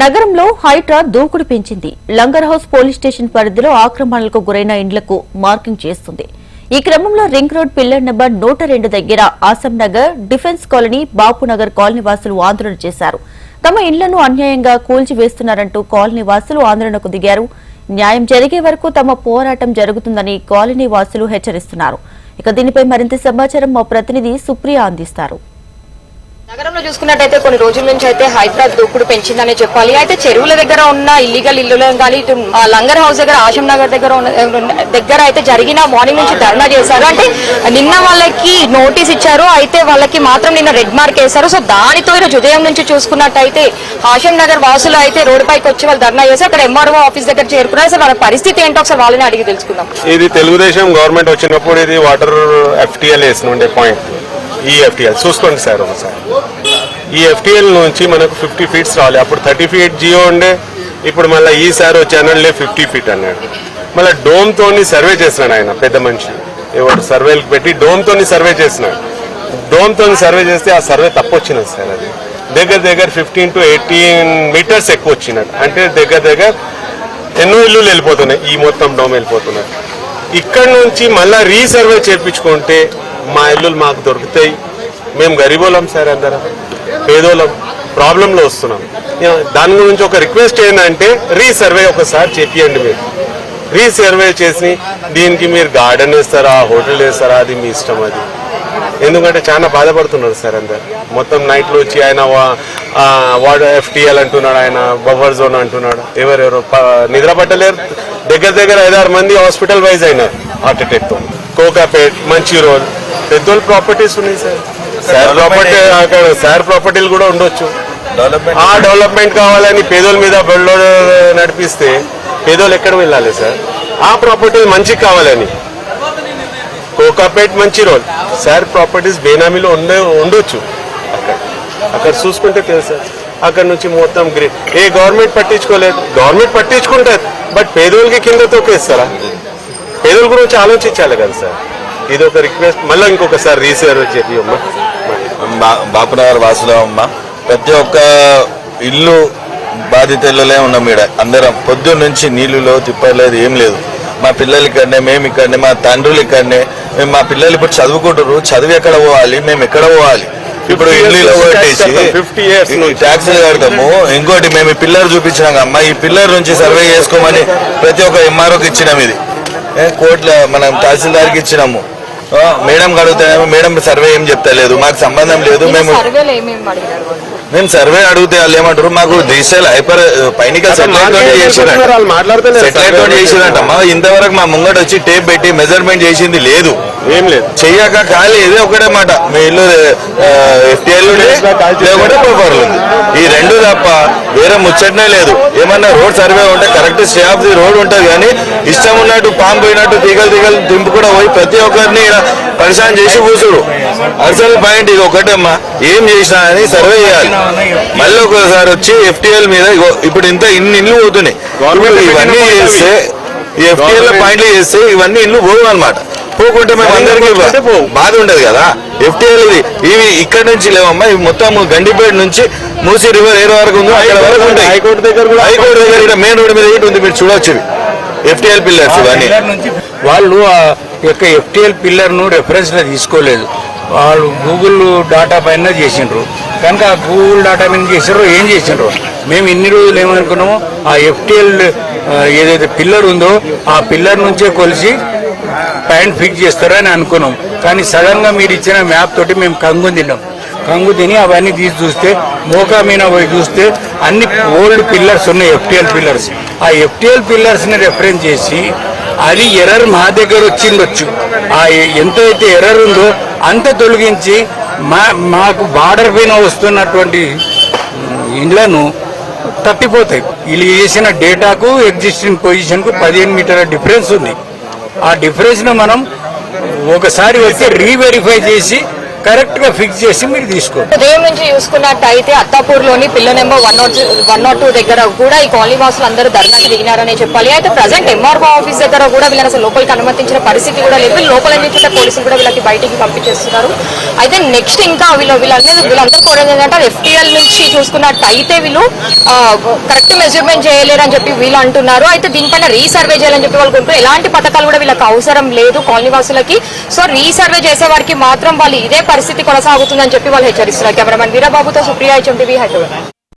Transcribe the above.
నగరంలో హైడ్రా దూకుడు పెంచింది. లంగర్ హౌస్ పోలీస్ స్టేషన్ పరిధిలో ఆక్రమణలకు గురైన ఇండ్లకు మార్కింగ్ చేస్తుంది. ఈ క్రమంలో రింగ్ రోడ్ పిల్లర్ నెంబర్ నూట రెండు దగ్గర Asam Nagar defence colony Bapunagar colony వాసులు ఆందోళన చేశారు. తమ ఇండ్లను అన్యాయంగా కూల్చివేస్తున్నారంటూ కాలనీ వాసులు ఆందోళనకు దిగారు. న్యాయం జరిగే వరకు తమ పోరాటం జరుగుతుందని కాలనీ వాసులు హెచ్చరిస్తున్నారు. ఇక దీనిపై మరింత సమాచారం మా ప్రతినిధి సుప్రియ అందిస్తారు. నగరంలో చూసుకున్నట్టయితే కొన్ని రోజుల నుంచి అయితే హైదరాబాద్ దూకుడు పెంచిందనే చెప్పాలి. అయితే చెరువుల దగ్గర ఉన్న ఇల్లీగల్ ఇల్లులు కానీ లంగర్ హౌస్ దగ్గర ఆశం నగర్ దగ్గర ఉన్న దగ్గర అయితే జరిగిన మార్నింగ్ నుంచి ధర్నా చేశారు. అంటే నిన్న వాళ్ళకి నోటీస్ ఇచ్చారు అయితే వాళ్ళకి మాత్రం నిన్న రెడ్ మార్క్ వేశారు. సో దానితో ఈరోజు ఉదయం నుంచి చూసుకున్నట్టయితే ఆశం నగర్ వాసులు అయితే రోడ్డు పైకి వచ్చి వాళ్ళు ధర్నా చేసి అక్కడ ఎంఆర్ఓ ఆఫీస్ దగ్గర చేరుకున్నారు. సార్ వాళ్ళ పరిస్థితి ఏంటో ఒకసారి వాళ్ళని అడిగి తెలుసుకుందాం. ఇది తెలుగుదేశం గవర్నమెంట్ వచ్చినప్పుడు ఇది వాటర్ ఎఫ్టీఎల్ వేసిన పాయింట్ ఈ చూసుకోండి సార్ ఒకసారి. ఈ నుంచి మనకు ఫిఫ్టీ ఫీట్స్ రావాలి అప్పుడు థర్టీ ఫీట్ జియో ఉండే. ఇప్పుడు మళ్ళీ ఈసారి వచ్చి అన్నట్లే ఫిఫ్టీ ఫీట్ అన్నాడు. మళ్ళీ డోమ్తో సర్వే చేసినాడు ఆయన పెద్ద మనిషి. ఎవరు సర్వేలకు పెట్టి డోమ్తో సర్వే చేసినాడు డోమ్తో సర్వే చేస్తే ఆ సర్వే తప్పు వచ్చినది సార్ అది. దగ్గర దగ్గర ఫిఫ్టీన్ టు ఎయిటీన్ మీటర్స్ ఎక్కువ వచ్చినట్టు అంటే దగ్గర దగ్గర ఎన్నో ఇల్లులు వెళ్ళిపోతున్నాయి. ఈ మొత్తం డోమ్ వెళ్ళిపోతున్నాయి. ఇక్కడ నుంచి మళ్ళీ రీసర్వే చేయించుకుంటే మా ఇల్లులు మాకు దొరుకుతాయి. మేము గరీబోళ్ళం సార్ అందరం. పేదోళ్ళం. ప్రాబ్లంలో వస్తున్నాం. దాని గురించి ఒక రిక్వెస్ట్ ఏంటంటే రీసర్వే ఒకసారి చెప్పియండి మీరు. రీసర్వే చేసి దీనికి మీరు గార్డెన్ వేస్తారా హోటల్ వేస్తారా అది మీ ఇష్టం అది. ఎందుకంటే చాలా బాధపడుతున్నారు సార్ అందరు. మొత్తం నైట్లో వచ్చి ఆయన వాడు ఎఫ్టీఎల్ అంటున్నాడు ఆయన బఫర్ జోన్ అంటున్నాడు. ఎవరెవరు నిద్ర పట్టలేరు. దగ్గర దగ్గర ఐదారు మంది హాస్పిటల్ వైజ్ అయినారు. హార్ట్ అటాక్ కోకాపేట్ మంచి పెద్దోళ్ళు ప్రాపర్టీస్ ఉన్నాయి సార్. సార్ ప్రాపర్టీ అక్కడ సార్ ప్రాపర్టీలు కూడా ఉండొచ్చు. ఆ డెవలప్మెంట్ కావాలని పేదోళ్ళ మీద బళ్ళు నడిపిస్తే పేదోళ్ళు ఎక్కడ వెళ్ళాలి సార్? ఆ ప్రాపర్టీలు మంచి కావాలని. కోకాపేట్ మంచి రోడ్. సార్ ప్రాపర్టీస్ బేనామీలో ఉండే ఉండొచ్చు. అక్కడ అక్కడ చూసుకుంటే తెలుసు అక్కడ నుంచి మొత్తం గ్రీన్ ఏ గవర్నమెంట్ పట్టించుకోలేదు. గవర్నమెంట్ పట్టించుకుంటారు బట్ పేదోళ్ళకి కింద తొక్కేస్తారా పేదోళ్ళ గురించి ఆలోచించాలి కదా సార్. ఇది ఒక రిక్వెస్ట్ మళ్ళీ ఇంకొకసారి అమ్మా. బా- బాపునగర్ వాసులం అమ్మ. ప్రతి ఒక్క ఇల్లు బాధితులనే ఉన్నాం ఈడ. అందరం పొద్దున్న నుంచి నీళ్ళులో తిప్పలేదు ఏం లేదు. మా పిల్లలు ఇక్కడనే మేము ఇక్కడనే మా తండ్రులు ఇక్కడనే. మేము మా పిల్లలు ఇప్పుడు చదువుకుంటారు చదువు ఎక్కడ పోవాలి మేము ఎక్కడ పోవాలి? ఇప్పుడు 50 years ఇల్లు నుంచి కొట్టేసి tax కడతాం, 50 years నుంచి. ట్యాక్సులు కడతాము. ఇంకోటి మేము ఈ పిల్లర్ చూపించినాం అమ్మ ఈ పిల్లర్ నుంచి సర్వే చేసుకోమని ప్రతి ఒక్క ఎంఆర్ఓకి ఇచ్చినాం ఇది. ఏ, కోట్ల మనం తహసీల్దార్కి ఇచ్చినాము. మేడం అడుగుతామేమో మేడం సర్వే ఏం చెప్తలేదు మాకు సంబంధం లేదు మేము? మేము సర్వే అడిగితే వాళ్ళు ఏమంటారు మాకు డిజిటల్ హైపర్ పైన సెటిలైట్ చేసిరంట ఇంతవరకు మా ముంగట వచ్చి టేప్ పెట్టి మెజర్మెంట్ చేసింది లేదు. ఏం లేదు. చెయ్యాక ఖాళీ ఇదే ఒకటే మాట. మీ ఇల్లు ఎఫ్టీఎల్ లేకుంటే పేపర్లు ఉంది. ఈ రెండు తప్ప వేరే ముచ్చటనే లేదు. ఏమన్నా రోడ్ సర్వే ఉంటే correct stay of the road ఉంటుంది కానీ ఇష్టం ఉన్నట్టు పాము పోయినట్టు తీగలు తీగలు దింపు కూడా పోయి ప్రతి ఒక్కరిని పరిశాన్ చేసి కూసుడు అసలు పాయింట్ ఇది ఒకటమ్మా. ఏం చేసినా అని సర్వే చేయాలి. మళ్ళీ ఒకసారి వచ్చి ఎఫ్టీఎల్ మీద ఇప్పుడు ఇంత ఇన్ని ఇల్లు పోతున్నాయి. ఇవన్నీ చేస్తే ఈ ఎఫ్టీఎల్ పాయింట్లు చేస్తే ఇవన్నీ ఇల్లు పోవు అనమాట పోకుంటే మేము అందరికీ. బాధ ఉండదు కదా? ఎఫ్టీఎల్ ఇది. ఇవి ఇక్కడ నుంచి లేవమ్మా. ఇవి మొత్తం గండిపేట నుంచి మూసి రివర్ ఏరు వరకు ఉందో. అక్కడ వరకు ఉంటాయి. హైకోర్టు దగ్గర కూడా హైకోర్టు దగ్గర ఇక్కడ మెయిన్ రోడ్ మీద ఇటు ఉంది. మీరు చూడొచ్చు ఎఫ్టీఎల్ పిల్లర్స్ ఇవన్నీ. వాళ్ళు ఆ యొక్క ఎఫ్టిఎల్ పిల్లర్ను రెఫరెన్స్లో తీసుకోలేదు. వాళ్ళు గూగుల్ డాటా పైన చేసిండ్రు. కనుక ఆ గూగుల్ డాటా మీద చేసారో ఏం చేసిండ్రు? మేము ఇన్ని రోజులు ఏమనుకున్నాము ఆ ఎఫ్టిఎల్ ఏదైతే పిల్లర్ ఉందో ఆ పిల్లర్ నుంచే కొలిసి పాయింట్ ఫిక్స్ చేస్తారని అనుకున్నాం. కానీ సడన్గా మీరు ఇచ్చిన మ్యాప్ తోటి మేము కంగు తిన్నాం. కంగు తిని అవన్నీ తీసి చూస్తే మోకా మీద పోయి చూస్తే అన్ని ఓల్డ్ పిల్లర్స్ ఉన్నాయి ఎఫ్టిఎల్ పిల్లర్స్ ఆ ఎఫ్టీఎల్ పిల్లర్స్ని రెఫరెన్స్ చేసి అది ఎర్రర్ మా దగ్గర వచ్చిండొచ్చు. ఆ ఎంత అయితే ఎర్రర్ ఉందో అంత తొలగించి మా మాకు బార్డర్ పైన వస్తున్నటువంటి ఇండ్లను తప్పిపోతాయి. వీళ్ళు చేసిన డేటాకు ఎగ్జిస్టింగ్ పొజిషన్కు పదిహేను మీటర్ల డిఫరెన్స్ ఉంది. ఆ డిఫరెన్స్ను మనం ఒకసారి వచ్చి రీవెరిఫై చేసి కరెక్ట్గా ఫిక్స్ చేసి మీరు తీసుకోండి. ఉదయం నుంచి చూసుకున్నట్టయితే అత్తాపూర్లోని పిల్ల number one naught one naught two దగ్గర కూడా ఈ కాలనీ వాసులు అందరూ ధర్నాకి దిగినారని చెప్పాలి. అయితే ప్రజెంట్ ఎంఆర్ఓ ఆఫీస్ దగ్గర కూడా వీళ్ళని అసలు లోపలికి అనుమతించిన పరిస్థితి కూడా లేదు. లోపల నుంచి పోలీసులు కూడా వీళ్ళకి బయటికి పంపించేస్తున్నారు. అయితే నెక్స్ట్ ఇంకా వీళ్ళు వీళ్ళందరూ వీళ్ళందరూ కూడా ఏంటంటే ఎఫ్టీఎల్ నుంచి చూసుకున్నట్టయితే వీళ్ళు కరెక్ట్ మెజర్మెంట్ చేయలేరు అని చెప్పి వీళ్ళు అంటున్నారు. అయితే దీనిపైన రీసర్వే చేయాలని చెప్పి వాళ్ళు ఎలాంటి పథకాలు కూడా వీళ్ళకి అవసరం లేదు కాలనీ వాసులకి. సో రీసర్వే చేసే వారికి మాత్రం వాళ్ళు ఇదే పరిస్థితి కొనసాగుతుందని చెప్పి వాళ్ళు హెచ్చరిస్తున్నారు. కెమెరామెన్ వీరబాబుతో సుప్రియ హెచ్ఎం టీవీ హైదరాబాద్